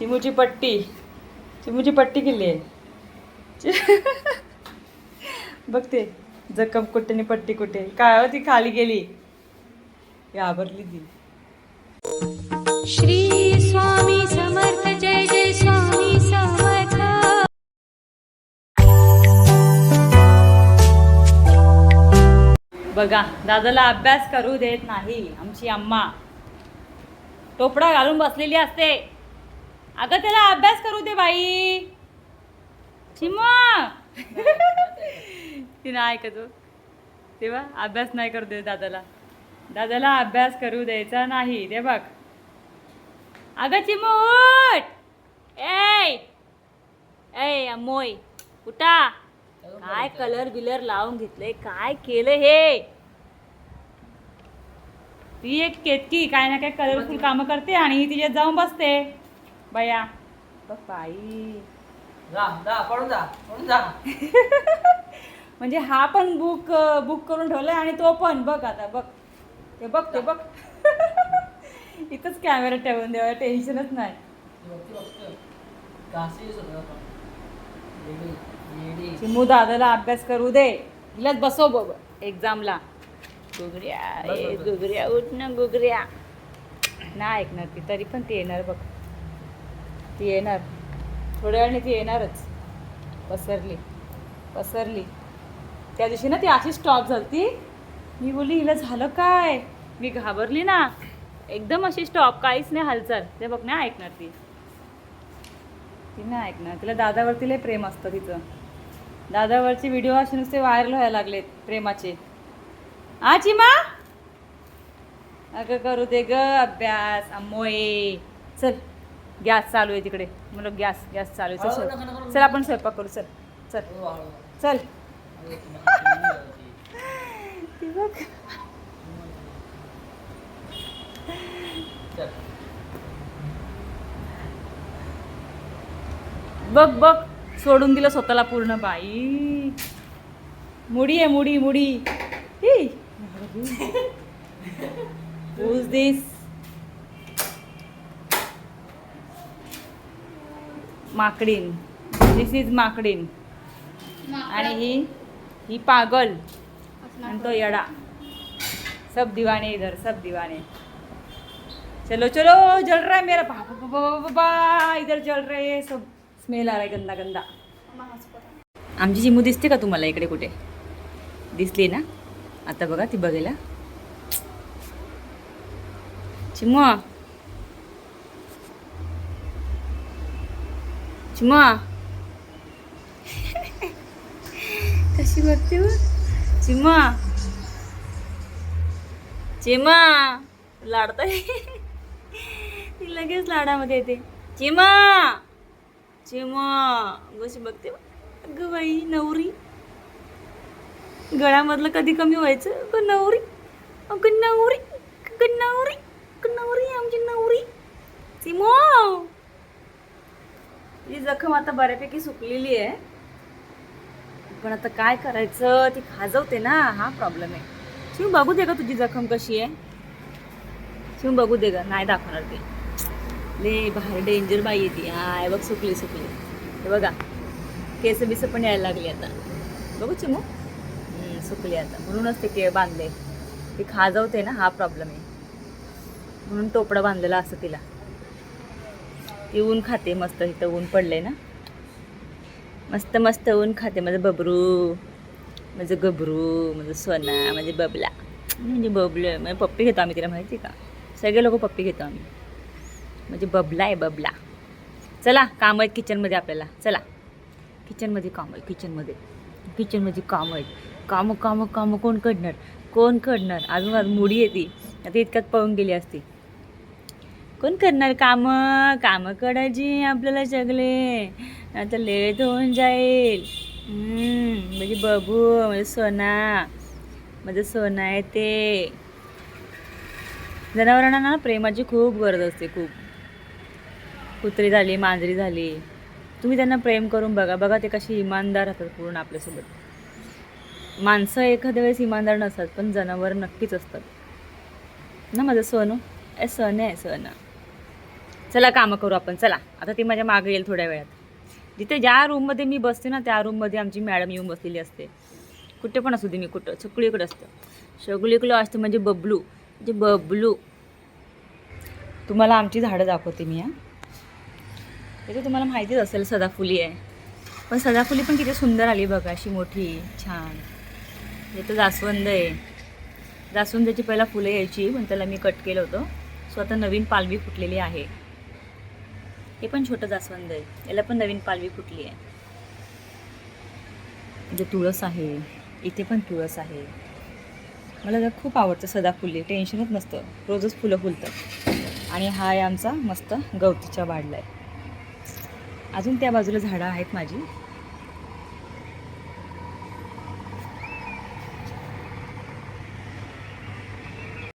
चिमूची पट्टी. चिमूची पट्टी केली आहे. बघते जखम कुठे आणि पट्टी कुठे. काय हो ती खाली गेली. घाबरली ती. श्री स्वामी समर्थ जय जय स्वामी समर्थ. बघा दादाला अभ्यास करू देत नाही आमची अम्मा. टोपडा घालून बसलेली असते. अगं त्याला अभ्यास करू दे बाई. चिमा ती नाही ऐकतो तेव्हा अभ्यास नाही करू दे दादाला. दादाला अभ्यास करू द्यायचा नाही. ते बघ. अगं चिमू उठ. ए ए अमोय उठा. काय कलर बिलर लावून घेतलंय? काय केलं हे? ती एक केतकी काय ना काय कलरफुल कामं करते आणि तिच्यात जाऊन बसते. बया बघ बाई. जा जा पळून जा पळून जा. म्हणजे हा पण बुक बुक करून ठेवलाय आणि तो पण बघ आता बघ. ते बघ ते बघ. इथंच कॅमेरा ठेवून द्यावा टेन्शनच नाही. चिमू दादाला अभ्यास करू दे. हिलाच बसव बघ एक्झामला गुगऱ्या. गुगऱ्या उठ ना गुगऱ्या. नाही ऐकणार ती तरी पण ती येणार बघ. ती येणार. थोड्या वेळाने ती येणारच. पसरली. पसरली. त्या दिवशी ना ती अशी स्टॉप झाली मी बोलली हिला झालं काय? मी घाबरली ना. एकदम अशी स्टॉप काहीच नाही हालचाल. ते बघ नाही ऐकणार ती. ती नाही ऐकणार. तिला दादावरती लय प्रेम असतं तिचं. दादावरचे व्हिडिओ असे नुसते व्हायरल व्हायला लागलेत प्रेमाचे. आ चिमा? अगं करू दे ग अभ्यास. अम्मोये. चल. गॅस चालू आहे तिकडे. मला गॅस गॅस चालू आहे. चल, नका, नका, चल आपण स्वयंपाक करू. चल चल. हळू. चल. ती बघ. बघ बघ. सोडून दिलं स्वतःला पूर्ण बाई. मुडी आहे मुडी मुडी. Who's this? माकडीन. This is माकडीन. आणि ही ही पागल. आणि तो येडा. सब दिवाने इधर सब दिवाने. चलो चलो जल रहा है मेरा. बाबा बाबा बाबा बाबा इधर जल रहे हैं सब. स्मेल आ रहा है गंदा गंदा. आमची चिमू दिसते का तुम्हाला इकडे कुठे? दिसली ना? आता बघा ती बघायला. चिमू चिमू कशी बघते हो? चिमा. चिमा. लाडताय. ती लगेच लाडामध्ये येते. चिमा. चिमा. कशी बघते अगं बाई नवरी. गळ्यामधलं कधी कमी व्हायचं? अगं नवरी. अगं नवरी. अगं नवरी. नवरी आमची नवरी. चिमो. ही जखम आता बऱ्यापैकी सुकलेली आहे. पण आता काय करायचं? ती खाजवते ना. हा प्रॉब्लेम आहे. शिव बघू दे का तुझी जखम कशी आहे. शिव बघू दे का नाही दाखवणार ती. ले बाहेर डेंजर बाई येते हाय बघ सुकली सुकली. हे बघा. केस बिस पण यायला लागली आता. बघू चिमू. सुकली आता. म्हणूनच ते के बांधले. ती खाजवते ना. हा प्रॉब्लेम आहे. म्हणून टोपडं बांधलेला असतं तिला. ती ऊन खाते मस्त इथं ऊन पडलंय ना. मस्त मस्त ऊन खाते माझं बबरू माझं गबरू माझं सोना माझे बबला. म्हणजे बबलं म्हणजे पप्पी घेतो आम्ही तिला माहिती आहे का? सगळे लोक पप्पी घेतो आम्ही. म्हणजे बबला आहे बबला. चला काम आहेत किचनमध्ये आपल्याला. चला. किचनमध्ये काम आहे किचनमध्ये. किचनमध्ये कामं आहेत. कामं कामं कामं कोण करणार? कोण करणार? अजून आज मुडी येते आता इतक्यात पळून गेली असती. कोण करणार? कामं कामं करायची आपल्याला सगळे. आता लेट होऊन जाईल. म्हणजे बबू म्हणजे सोना. माझं सोना आहे ते. जनावरांना ना प्रेमाची खूप गरज असते खूप. कुत्री झाली मांजरी झाली. तुम्ही त्यांना प्रेम करून बघा. बघा ते कशी इमानदार राहतात पूर्ण आपल्यासोबत. माणसं एखाद्या वेळेस इमानदार नसतात पण जनावर नक्कीच असतात. ना माझं सोनू? ए सोनं आहे सोनं. चला कामं करू आपण. चला आता ती माझ्या मागे येईल थोड्या वेळात. जिथे ज्या रूममध्ये मी बसते ना त्या रूममध्ये आमची मॅडम येऊन बसलेली असते. कुठे पण असू दे मी कुठं सगळीकडं असतं. सगळीकडं असतं म्हणजे बबलू. म्हणजे बबलू. तुम्हाला आमची झाडं दाखवते मी हां. त्याचं तुम्हाला माहितीच असेल सदाफुली आहे. पण सदाफुली पण किती सुंदर आली बघा अशी मोठी छान. हे तर जास्वंद आहे. जास्वंदाची पहिला फुलं यायची पण त्याला मी कट केलं होतं. सो आता नवीन पालवी फुटलेली आहे. हे पण छोटं जास्वंद आहे. याला पण नवीन पालवी फुटली आहे. म्हणजे तुळस आहे. इथे पण तुळस आहे. मला जर खूप आवडतं सदाफुले टेन्शनच नसतं. रोजच फुलं फुलतात. आणि हा आहे आमचा मस्त गवतीच्या वाढला आहे अजून त्या बाजूला झाडं आहेत माझी.